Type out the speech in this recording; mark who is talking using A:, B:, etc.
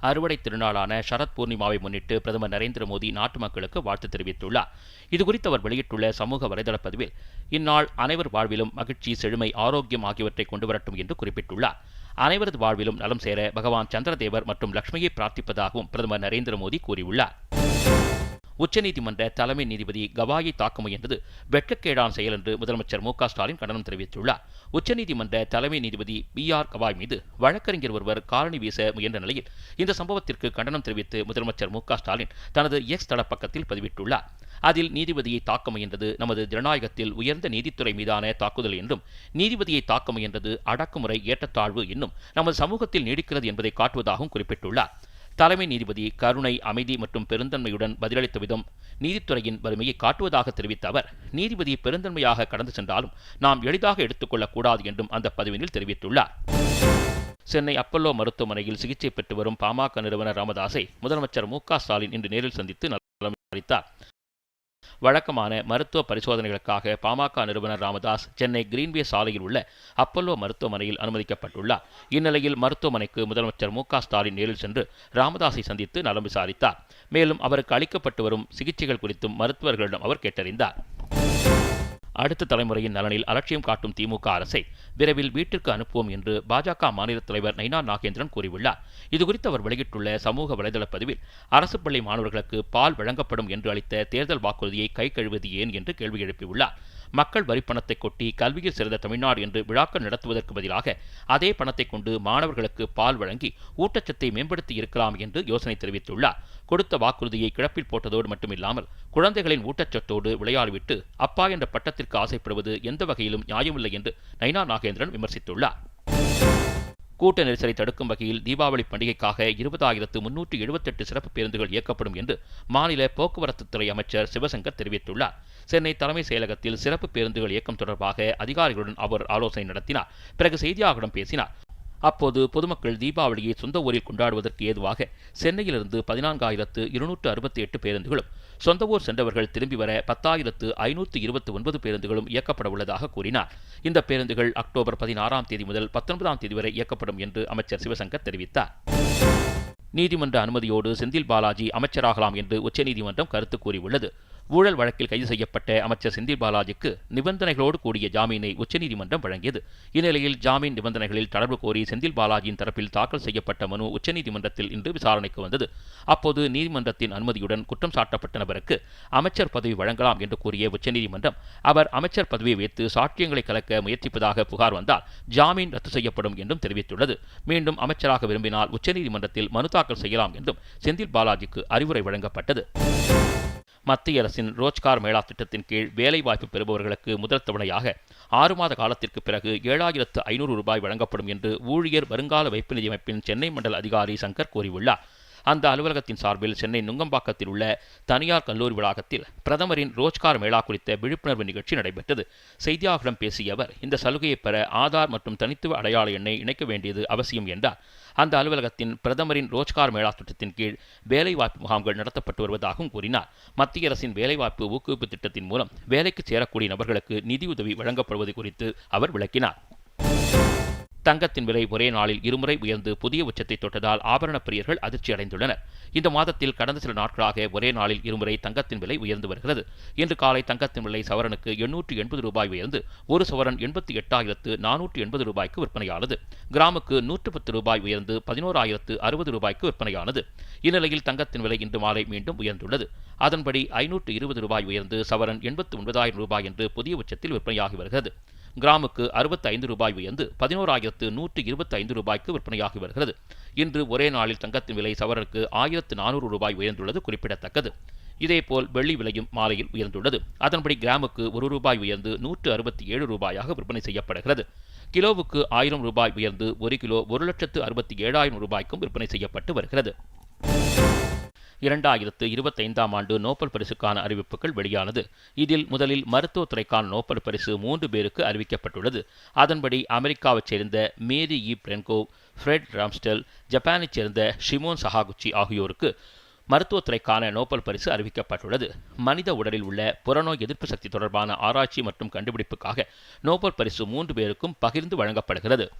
A: அறுவடை திருநாளான சரத் பூர்ணிமாவை முன்னிட்டு பிரதமர் நரேந்திர மோடி நாட்டு மக்களுக்கு வாழ்த்து தெரிவித்துள்ளார். இதுகுறித்து அவர் வெளியிட்டுள்ள சமூக வலைதள பதிவில் இந்நாள் அனைவர் வாழ்விலும் மகிழ்ச்சி செழுமை ஆரோக்கியம் ஆகியவற்றை கொண்டு வரட்டும் என்று குறிப்பிட்டுள்ளார். அனைவரது வாழ்விலும் நலம் சேர பகவான் சந்திரதேவர் மற்றும் லட்சுமியை பிரார்த்திப்பதாகவும் பிரதமர் நரேந்திர மோடி கூறியுள்ளார். உச்சநீதிமன்ற தலைமை நீதிபதி கவாயை தாக்க முயன்றது வெட்கக்கேடான செயல் என்று முதலமைச்சர் மு ஸ்டாலின் கண்டனம் தெரிவித்துள்ளார். உச்சநீதிமன்ற தலைமை நீதிபதி பி ஆர் கவாய் மீது வழக்கறிஞர் ஒருவர் காலனி வீச முயன்ற நிலையில் இந்த சம்பவத்திற்கு கண்டனம் தெரிவித்து முதலமைச்சர் மு ஸ்டாலின் தனது எக்ஸ் தள பக்கத்தில் பதிவிட்டுள்ளார். அதில் நீதிபதியை தாக்க முயன்றது நமது ஜனநாயகத்தில் உயர்ந்த நீதித்துறை மீதான தாக்குதல் என்றும் நீதிபதியை தாக்க முயன்றது அடக்குமுறை ஏற்றத்தாழ்வு என்னும் நமது சமூகத்தில் நீடிக்கிறது என்பதை காட்டுவதாகவும் குறிப்பிட்டுள்ளார். தலைமை நீதிபதி கருணை அமைதி மற்றும் பெருந்தன்மையுடன் பதிலளித்த விதம் நீதித்துறையின் வலிமையை காட்டுவதாக தெரிவித்த அவர் நீதிபதி பெருந்தன்மையாக கடந்து சென்றாலும் நாம் எளிதாக எடுத்துக்கொள்ளக்கூடாது என்றும் அந்த பதிவினில் தெரிவித்துள்ளார். சென்னை அப்பல்லோ மருத்துவமனையில் சிகிச்சை பெற்று வரும் பாமக நிறுவனர் ராமதாஸை முதலமைச்சர் மு ஸ்டாலின் இன்று நேரில் சந்தித்து நலம் விசாரித்தார் வழக்கமான மருத்துவ பரிசோதனைகளுக்காக பாமக நிறுவனர் ராமதாஸ் சென்னை கிரீன்வே சாலையில் உள்ள அப்பல்லோ மருத்துவமனையில் அனுமதிக்கப்பட்டுள்ளார். இந்நிலையில் மருத்துவமனைக்கு முதலமைச்சர் மு ஸ்டாலின் நேரில் சென்று ராமதாஸை சந்தித்து நலம் விசாரித்தார். மேலும் அவருக்கு அளிக்கப்பட்டு வரும் சிகிச்சைகள் குறித்தும் மருத்துவர்களிடம் அவர் கேட்டறிந்தார். அடுத்த தலைமுறையின் நலனில் அலட்சியம் காட்டும் திமுக அரசை விரைவில் வீட்டிற்கு அனுப்புவோம் என்று பாஜக மாநில தலைவர் நைனா நாகேந்திரன் கூறியுள்ளார். இதுகுறித்து அவர் வெளியிட்டுள்ள சமூக வலைதள பதிவில் அரசு பள்ளி மாணவர்களுக்கு பால் வழங்கப்படும் என்று அளித்த தேர்தல் வாக்குறுதியை கை கழுவது ஏன்? என்று கேள்வி எழுப்பியுள்ளார். மக்கள் வரிப்பணத்தை கொட்டி கல்வியில் சிறந்த தமிழ்நாடு என்று விழாக்கள் நடத்துவதற்கு பதிலாக அதே பணத்தை கொண்டு மாணவர்களுக்கு பால் வழங்கி ஊட்டச்சத்தை மேம்படுத்தி இருக்கலாம் என்று யோசனை தெரிவித்துள்ளார். கொடுத்த வாக்குறுதியை கிழப்பில் போட்டதோடு மட்டுமில்லாமல் குழந்தைகளின் ஊட்டச்சத்தோடு விளையாடிவிட்டு அப்பா என்ற பட்டத்திற்கு ஆசைப்படுவது எந்த வகையிலும் நியாயமில்லை என்று நைனா நாகேந்திரன் விமர்சித்துள்ளார். கூட்ட நெரிசலை தடுக்கும் வகையில் தீபாவளி பண்டிகைக்காக இருபதாயிரத்து முன்னூற்று எழுபத்தெட்டு சிறப்பு பேருந்துகள் இயக்கப்படும் என்று மாநில போக்குவரத்துத்துறை அமைச்சர் சிவசங்கர் தெரிவித்துள்ளார். சென்னை தலைமை செயலகத்தில் சிறப்பு பேருந்துகள் இயக்கம் தொடர்பாக அதிகாரிகளுடன் அவர் ஆலோசனை நடத்தினார். பிறகு செய்தியாளர்களிடம் பேசினார். அப்போது பொதுமக்கள் தீபாவளியை சொந்த ஊரில் கொண்டாடுவதற்கு ஏதுவாக சென்னையிலிருந்து பதினான்காயிரத்து இருநூற்று அறுபத்தி எட்டு பேருந்துகளும் சொந்த ஊர் சென்றவர்கள் திரும்பி வர பத்தாயிரத்து ஐநூற்று இருபத்தி ஒன்பது பேருந்துகளும் இயக்கப்பட உள்ளதாக கூறினார். இந்த பேருந்துகள் அக்டோபர் பதினாறாம் தேதி முதல் பத்தொன்பதாம் தேதி வரை இயக்கப்படும் என்று அமைச்சர் சிவசங்கர் தெரிவித்தார். நீதிமன்ற அனுமதியோடு செந்தில் பாலாஜி அமைச்சராகலாம் என்று உச்சநீதிமன்றம் கருத்து கூறியுள்ளது. ஊழல் வழக்கில் கைது செய்யப்பட்ட அமைச்சர் செந்தில் பாலாஜிக்கு நிபந்தனைகளோடு கூடிய ஜாமீனை உச்சநீதிமன்றம் வழங்கியது. இந்நிலையில் ஜாமீன் நிபந்தனைகளில் தொடர்பு கோரி செந்தில் பாலாஜியின் தரப்பில் தாக்கல் செய்யப்பட்ட மனு உச்சநீதிமன்றத்தில் இன்று விசாரணைக்கு வந்தது. அப்போது நீதிமன்றத்தின் அனுமதியுடன் குற்றம் சாட்டப்பட்ட நபருக்கு அமைச்சர் பதவி வழங்கலாம் என்று கூறிய உச்சநீதிமன்றம் அவர் அமைச்சர் பதவியை வைத்து சாட்சியங்களை கலக்க முயற்சிப்பதாக புகார் வந்தால் ஜாமீன் ரத்து செய்யப்படும் என்றும் தெரிவித்துள்ளது. மீண்டும் அமைச்சராக விரும்பினால் உச்சநீதிமன்றத்தில் மனு தாக்கல் செய்யலாம் என்றும் செந்தில் பாலாஜிக்கு அறிவுரை வழங்கப்பட்டது. மத்திய அரசின் ரோஜ்கார் மேளா திட்டத்தின் கீழ் வேலைவாய்ப்பு பெறுபவர்களுக்கு முதல் தவணையாக ஆறு மாத காலத்திற்கு பிறகு ஏழாயிரத்து ஐநூறு ரூபாய் வழங்கப்படும் என்று ஊழியர் வருங்கால வைப்பு நிதி அமைப்பின் சென்னை மண்டல அதிகாரி சங்கர் கூறியுள்ளார். அந்த அலுவலகத்தின் சார்பில் சென்னை நுங்கம்பாக்கத்தில் உள்ள தனியார் கல்லூரி வளாகத்தில் பிரதமரின் ரோஜ்கார் மேளா குறித்த விழிப்புணர்வு நிகழ்ச்சி நடைபெற்றது. செய்தியாளர்களிடம் பேசிய அவர் இந்த சலுகையை பெற ஆதார் மற்றும் தனித்துவ அடையாள எண்ணை இணைக்க வேண்டியது அவசியம் என்றார். அந்த அலுவலகத்தின் பிரதமரின் ரோஜ்கார் மேளா திட்டத்தின் கீழ் வேலைவாய்ப்பு முகாம்கள் நடத்தப்பட்டு வருவதாகவும் கூறினார். மத்திய அரசின் வேலைவாய்ப்பு ஊக்குவிப்பு திட்டத்தின் மூலம் வேலைக்கு சேரக்கூடிய நபர்களுக்கு நிதியுதவி வழங்கப்படுவது குறித்து அவர் விளக்கினார். தங்கத்தின் விலை ஒரே நாளில் இருமுறை உயர்ந்து புதிய உச்சத்தை தொட்டதால் ஆபரண பிரியர்கள் அதிர்ச்சி அடைந்துள்ளனர். இந்த மாதத்தில் கடந்த சில நாட்களாக ஒரே நாளில் இருமுறை தங்கத்தின் விலை உயர்ந்து வருகிறது. இன்று காலை தங்கத்தின் விலை சவரனுக்கு எண்ணூற்று எண்பது ரூபாய் உயர்ந்து ஒரு சவரன் எண்பத்தி எட்டாயிரத்து நானூற்று எண்பது ரூபாய்க்கு விற்பனையானது. கிராமுக்கு நூற்று பத்து ரூபாய் உயர்ந்து பதினோராயிரத்து அறுபது ரூபாய்க்கு விற்பனையானது. இந்நிலையில் தங்கத்தின் விலை இன்று மாலை மீண்டும் உயர்ந்துள்ளது. அதன்படி ஐநூற்று இருபது ரூபாய் உயர்ந்து சவரன் எண்பத்து ஒன்பதாயிரம் ரூபாய் என்று புதிய உச்சத்தில் விற்பனையாகி வருகிறது. கிராமுக்கு அறுபத்தி ஐந்து ரூபாய் உயர்ந்து பதினோராயிரத்து நூற்றி இருபத்தி ஐந்து ரூபாய்க்கு விற்பனையாகி வருகிறது. இன்று ஒரே நாளில் தங்கத்தின் விலை சவரனுக்கு ஆயிரத்து நானூறு ரூபாய் உயர்ந்துள்ளது குறிப்பிடத்தக்கது. இதேபோல் வெள்ளி விலையும் மாலையில் உயர்ந்துள்ளது. அதன்படி கிராமுக்கு ஒரு ரூபாய் உயர்ந்து நூற்று அறுபத்தி ஏழு ரூபாயாக விற்பனை செய்யப்படுகிறது. கிலோவுக்கு ஆயிரம் ரூபாய் உயர்ந்து ஒரு கிலோ ஒரு லட்சத்து அறுபத்தி ஏழாயிரம் ரூபாய்க்கும் விற்பனை செய்யப்பட்டு வருகிறது. இரண்டாயிரத்து இருபத்தைந்தாம் ஆண்டு நோபல் பரிசுக்கான அறிவிப்புகள் வெளியானது. இதில் முதலில் மருத்துவத்துறைக்கான நோபல் பரிசு மூன்று பேருக்கு அறிவிக்கப்பட்டுள்ளது. அதன்படி அமெரிக்காவைச் சேர்ந்த மேரி இ. பிரென்கோவ் ஃப்ரெட் ராம்ஸ்டெல் ஜப்பானைச் சேர்ந்த ஷிமோன் சஹாகுச்சி ஆகியோருக்கு மருத்துவத்துறைக்கான நோபல் பரிசு அறிவிக்கப்பட்டுள்ளது. மனித உடலில் உள்ள புறநோய் எதிர்ப்பு சக்தி தொடர்பான ஆராய்ச்சி மற்றும் கண்டுபிடிப்புக்காக நோபல் பரிசு மூன்று பேருக்கும் பகிர்ந்து வழங்கப்படுகிறது.